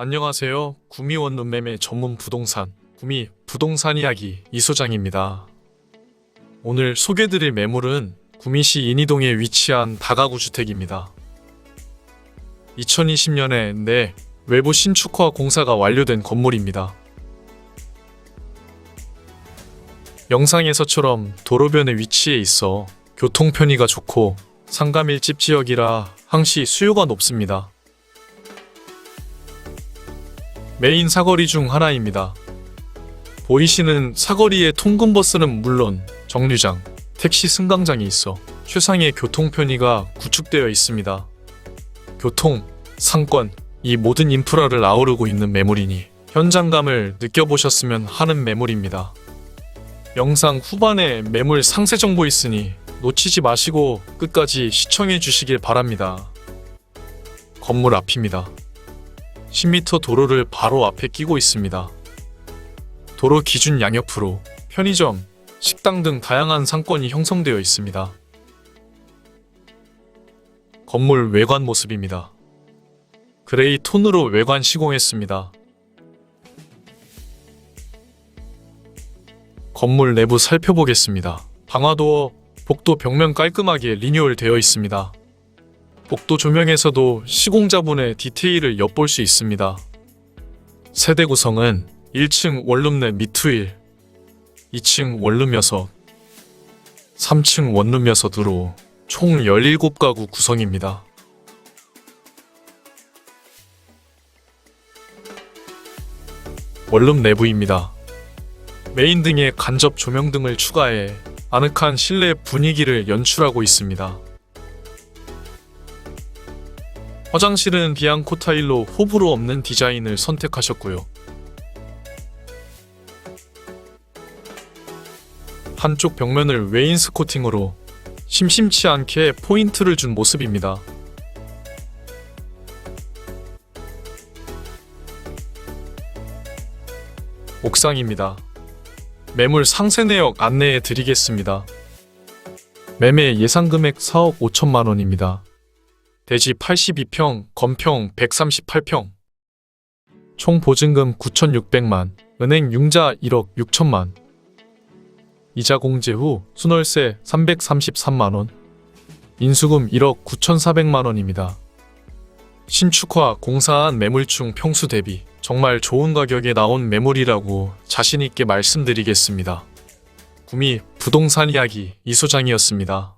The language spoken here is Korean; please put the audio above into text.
안녕하세요. 구미 원룸 매매 전문 부동산 구미 부동산 이야기 이소장입니다. 오늘 소개드릴 매물은 구미시 인이동에 위치한 다가구 주택입니다. 2020년에 내 외부 신축화 공사가 완료된 건물입니다. 영상에서처럼 도로변에 위치해 있어 교통 편의가 좋고 상가밀집 지역이라 항시 수요가 높습니다. 메인 사거리 중 하나입니다. 보이시는 사거리의 통근버스는 물론 정류장, 택시 승강장이 있어 최상의 교통 편의가 구축되어 있습니다. 교통, 상권, 이 모든 인프라를 아우르고 있는 매물이니 현장감을 느껴보셨으면 하는 매물입니다. 영상 후반에 매물 상세 정보 있으니 놓치지 마시고 끝까지 시청해 주시길 바랍니다. 건물 앞입니다. 10m 도로를 바로 앞에 끼고 있습니다. 도로 기준 양옆으로 편의점, 식당 등 다양한 상권이 형성되어 있습니다. 건물 외관 모습입니다. 그레이 톤으로 외관 시공했습니다. 건물 내부 살펴보겠습니다. 방화도어, 복도 벽면 깔끔하게 리뉴얼 되어 있습니다. 복도 조명에서도 시공자분의 디테일을 엿볼 수 있습니다. 세대 구성은 1층 원룸 내 미투일, 2층 원룸 6, 3층 원룸 6으로 총 17가구 구성입니다. 원룸 내부입니다. 메인 등에 간접 조명 등을 추가해 아늑한 실내 분위기를 연출하고 있습니다. 화장실은 비앙코 타일로 호불호 없는 디자인을 선택하셨고요. 한쪽 벽면을 웨인스코팅으로 심심치 않게 포인트를 준 모습입니다. 옥상입니다. 매물 상세 내역 안내해 드리겠습니다. 매매 예상 금액 4억 5천만 원입니다. 대지 82평, 건평 138평. 총 보증금 9,600만, 은행 융자 1억 6천만. 이자 공제 후 순월세 333만 원. 인수금 1억 9,400만 원입니다. 신축화 공사한 매물중 평수 대비 정말 좋은 가격에 나온 매물이라고 자신 있게 말씀드리겠습니다. 구미 부동산 이야기 이소장이었습니다.